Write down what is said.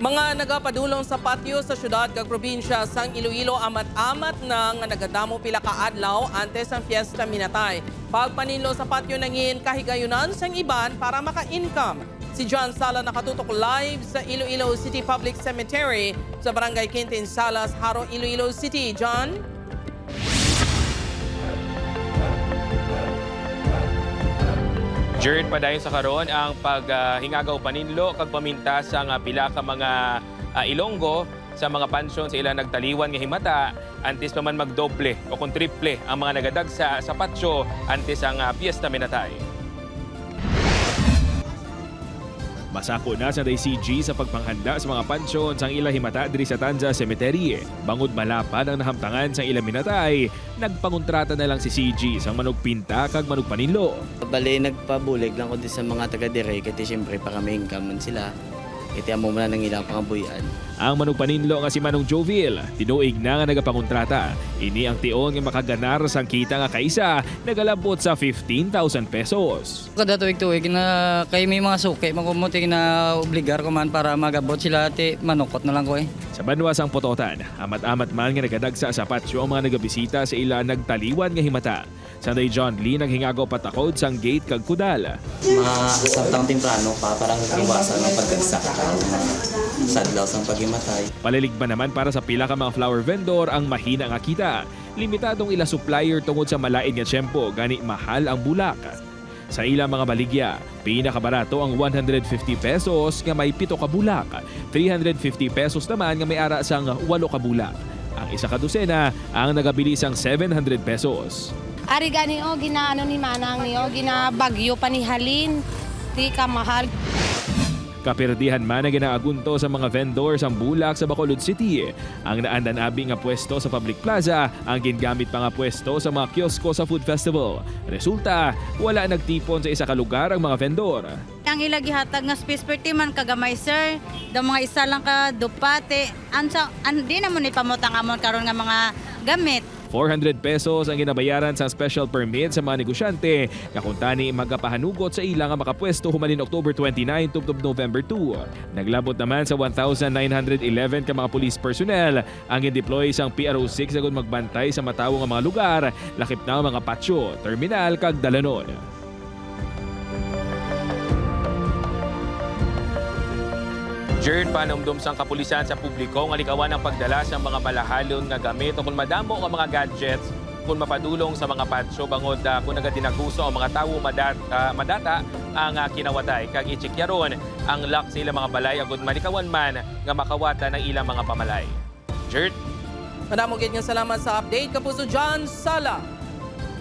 Mga nagapadulong sa patio sa syudad kag probinsya sang Iloilo amat-amat na nga nagadamo pila ka adlaw antes ang fiesta minatay. Pagpaninlo sa patio nangin kahigayunan sang iban para maka-income. Si John Sala nakatutok live sa Iloilo City Public Cemetery sa Barangay Quintin Salas, Haro, Iloilo City. John? Jared padayon sa karon ang paghingagaw paninlo kag paminta sa nga pila ka mga ah, Ilonggo sa mga pansyon sa ilang nagtaliwan nga himata antes pa man magdoble o kung triple ang mga nagadagsa sa patsyo antes ang ah, piyesta minatay. Masako na sa DCG sa pagpanghanda sa mga pansyon sang ila himata diri sa Tanza Cemetery. Bangod malapad ang nahamtangan sa ila minatay, nagpangontrata na lang si CG sang manugpinta kag manugpaninlo. Bali, nagpabulig lang ko din sa mga taga-dire kasi siyempre para may income sila. Iti amo mo na ng ilang pangabuyan. Ang manugpaninlo nga si Manong Jovil, tinuig na nga nagapangontrata. Ini ang tion nga makaganar sang kita nga kaisa, nagalabot sa 15,000 pesos. Kada tuwig-tuwig na kay may mga suki, makumuti na obligar ko man para magabot sila ti manukot na lang ko eh. Sa banwa sang pototan, amat-amat man nga nagadagsa sa patsyo ang mga nagabisita sa ila nagtaliwan nga himata. Sanday John Lee naghingagaw patakod sang gate kag kudal. Masabtang timprano pa, parang iwasan ang pagkagsak sadlaw sa pagimatay. Palaligban naman para sa pila ka mga flower vendor ang mahina nga kita. Limitadong ila supplier tungod sa malain nga tiyempo, gani mahal ang bulak. Sa ila mga baligya, pinakabarato ang 150 pesos nga may pito ka bulak. 350 pesos naman nga may ara sang walo ka bulak. Ang isa ka dosena ang nagabili sang 700 pesos. Ari gani o ginaano ni Manang ni o ginabagyo panihalin. Di ka mahal. Kapirdihan man na ginaagunto sa mga vendor sa bulak sa Bacolod City. Ang naandan-abi nga pwesto sa public plaza ang gingamit pa nga pwesto sa mga kiosko sa food festival. Resulta, wala nagtipon sa isa ka lugar ang mga vendor. Ang ila gihatag nga space per man kagamay sir, da mga isa lang ka dupate, ansa an di na mo ni pamutang amon karon nga mga gamit. 400 pesos ang ginabayaran sa special permit sa mga negosyante. Kakuntani magapahanugot sa ilang makapwesto humalin October 29 tubtob November 2. Naglabot naman sa 1,911 ka mga police personnel ang gin-deploy sang PRO6 agad magbantay sa matawo nga mga lugar, lakip na ang mga patsyo, terminal kag dalanon. Jared panumdum sang kapulisan sa publiko. Nga likawan ang pagdala sa mga malahalon nga gamit. O kung madamo nga mga gadgets kung mapadulong sa mga patsyo bangod uh, kung nagadinaguso ang mga tawo madata, madata ang uh, kinawatay. Kag ichikyaron ang lock sa ilang mga balay agud malikawan man nga makawata ng ilang mga pamalay. Jared Madamo gid nga salamat sa update. Kapuso John Sala.